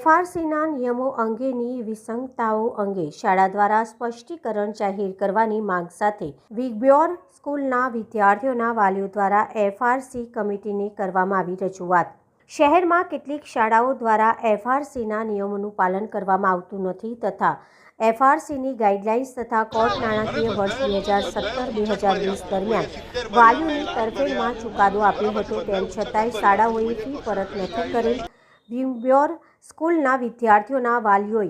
એફઆરસીના નિયમો અંગેની વિસંગતાઓ અંગે શાળા દ્વારા સ્પષ્ટીકરણ જાહેર કરવાની માંગ સાથે વિગબ્યોર સ્કૂલના વિદ્યાર્થીઓના વાલીઓ દ્વારા એફઆરસી કમિટીને કરવામાં આવી રજૂઆત. શહેરમાં કેટલીક શાળાઓ દ્વારા એફઆરસીના નિયમોનું પાલન કરવામાં આવતું નથી તથા એફઆરસીની ગાઈડલાઇન્સ તથા કોર્ટ નાણાકીય વર્ષ બે હજાર સત્તર બે હજાર વીસ દરમિયાન વાલીઓની તરફેણમાં ચુકાદો આપ્યો હતો તેમ છતાંય શાળાઓએ ફી પરત નથી કરેલ. વિમ્બ્યોર સ્કૂલના વિદ્યાર્થીઓના વાલીઓએ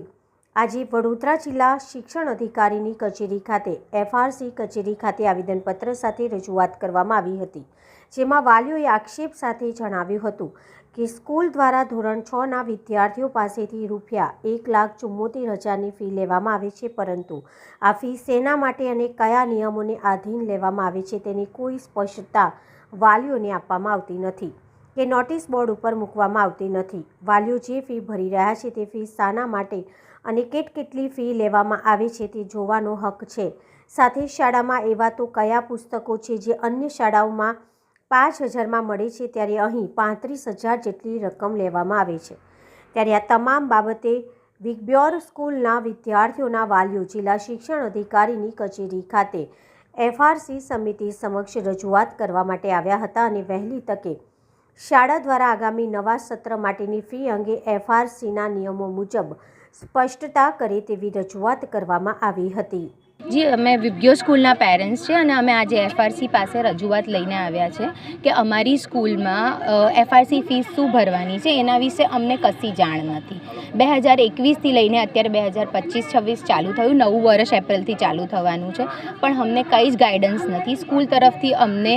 આજે વડોદરા જિલ્લા શિક્ષણ અધિકારીની કચેરી ખાતે, એફઆરસી કચેરી ખાતે આવેદનપત્ર સાથે રજૂઆત કરવામાં આવી હતી. જેમાં વાલીઓએ આક્ષેપ સાથે જણાવ્યું હતું કે સ્કૂલ દ્વારા ધોરણ છના વિદ્યાર્થીઓ પાસેથી રૂપિયા એક લાખ ચુમ્મોતેર હજારની ફી લેવામાં આવે છે, પરંતુ આ ફી શેના માટે અને કયા નિયમોને આધીન લેવામાં આવે છે તેની કોઈ સ્પષ્ટતા વાલીઓને આપવામાં આવતી નથી. કે નોટિસ બોર્ડ ઉપર મૂકવામાં આવતી નથી. વાલીઓ જે ફી ભરી રહ્યા છે તે ફી શાના માટે અને કેટ કેટલી ફી લેવામાં આવે છે તે જોવાનો હક છે. સાથે શાળામાં એવા તો કયા પુસ્તકો છે જે અન્ય શાળાઓમાં પાંચ હજારમાં મળે છે ત્યારે અહીં પાંત્રીસ હજાર જેટલી રકમ લેવામાં આવે છે. ત્યારે આ તમામ બાબતે વિગબ્યોર સ્કૂલના વિદ્યાર્થીઓના વાલીઓ જિલ્લા શિક્ષણ અધિકારીની કચેરી ખાતે એફઆરસી સમિતિ સમક્ષ રજૂઆત કરવા માટે આવ્યા હતા અને વહેલી તકે શાળા દ્વારા આગામી નવા સત્ર માટેની ફી અંગે એફઆરસીના નિયમો મુજબ સ્પષ્ટતા કરે તેવી રજૂઆત કરવામાં આવી હતી. જી, અમે વિબ્યો સ્કૂલના પેરેન્ટ્સ છે અને અમે આજે એફઆરસી પાસે રજૂઆત લઈને આવ્યા છે કે અમારી સ્કૂલમાં એફઆરસી ફીસ શું ભરવાની છે? એના વિશે અમને કશી જાણ નથી. બે હજાર એકવીસથી લઈને અત્યારે બે હજાર પચીસ, છવ્વીસ ચાલુ થયું. નવું વર્ષ એપ્રિલથી ચાલુ થવાનું છે. પણ અમને કંઈ જ ગાઈડન્સ નથી. સ્કૂલ તરફથી અમને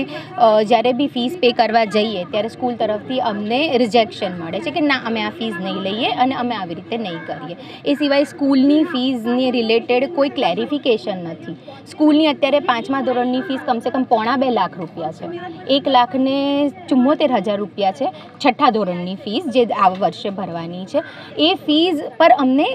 જ્યારે બી ફીસ પે કરવા જઈએ, ત્યારે સ્કૂલ તરફથી અમને રિજેક્શન મળે છે કે ના, અમે આ ફીસ નહીં લઈએ અને અમે આવી રીતે નહીં કરીએ. એ સિવાય સ્કૂલની ફીઝની રિલેટેડ કોઈ ક્લેરિફિકેશન નથી. સ્કૂલની અત્યારે પાંચમા ધોરણની ફીસ કમસે કમ પોણા બે લાખ રૂપિયા છે. એક લાખને ચુમ્મોતેર હજાર રૂપિયા છે છઠ્ઠા ધોરણની ફીસ જે આ વર્ષે ભરવાની છે. એ ફીસ પર અમને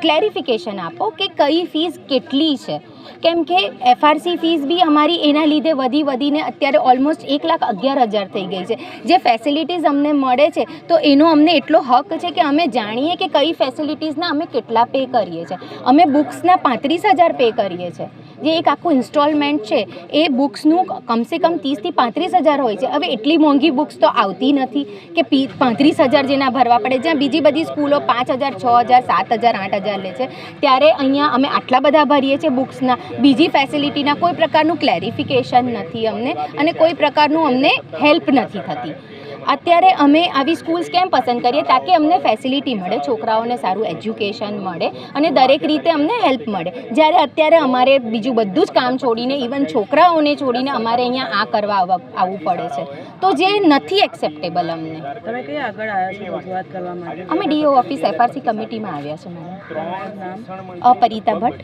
ક્લેરિફિકેશન આપો કે કઈ ફીસ કેટલી છે. કેમ કે એફઆરસી ફીસ બી અમારી એના લીધે વધી વધીને અત્યારે ઓલમોસ્ટ એક લાખ અગિયાર હજાર થઈ ગઈ છે. જે ફેસિલિટીઝ અમને મળે છે, તો એનો અમને એટલો હક છે કે અમે જાણીએ કે કઈ ફેસિલિટીઝના અમે કેટલા પે કરીએ છીએ અમે બુક્સના પાંત્રીસ હજાર પે કરીએ છીએ જે એક આખું ઇન્સ્ટોલમેન્ટ છે, એ બુક્સનું કમસે કમ ત્રીસથી પાંત્રીસ હજાર હોય છે. હવે એટલી મોંઘી બુક્સ તો આવતી નથી કે પાંત્રીસ હજાર જેના ભરવા પડે. જ્યાં બીજી બધી સ્કૂલો પાંચ હજાર, છ હજાર, સાત હજાર, આઠ હજાર લે છે. ત્યારે અહીંયા અમે આટલા બધા ભરીએ છીએ બુક્સના. બીજી ફેસિલિટીના કોઈ પ્રકારનું ક્લેરિફિકેશન નથી અમને અને કોઈ પ્રકારનું અમને હેલ્પ નથી થતી. અત્યારે અમે આવી સ્કૂલ્સ કેમ પસંદ કરીએ? તાકે અમને ફેસિલિટી મળે છોકરાઓને સારું એજ્યુકેશન મળે અને દરેક રીતે અમને હેલ્પ મળે. જ્યારે અત્યારે અમારે બીજું બધું જ કામ છોડીને ઇવન છોકરાઓને છોડીને અમારે અહીંયા આ કરવા આવવું પડે છે. તો જે નથી એક્સેપ્ટેબલ અમને. તમે કઈ આગળ આવ્યા છો રજૂઆત કરવા માટે? અમે ડીઓ ઓફિસ એફઆરસી કમિટીમાં આવ્યા છે મેડમ પરિતા ભટ્ટ.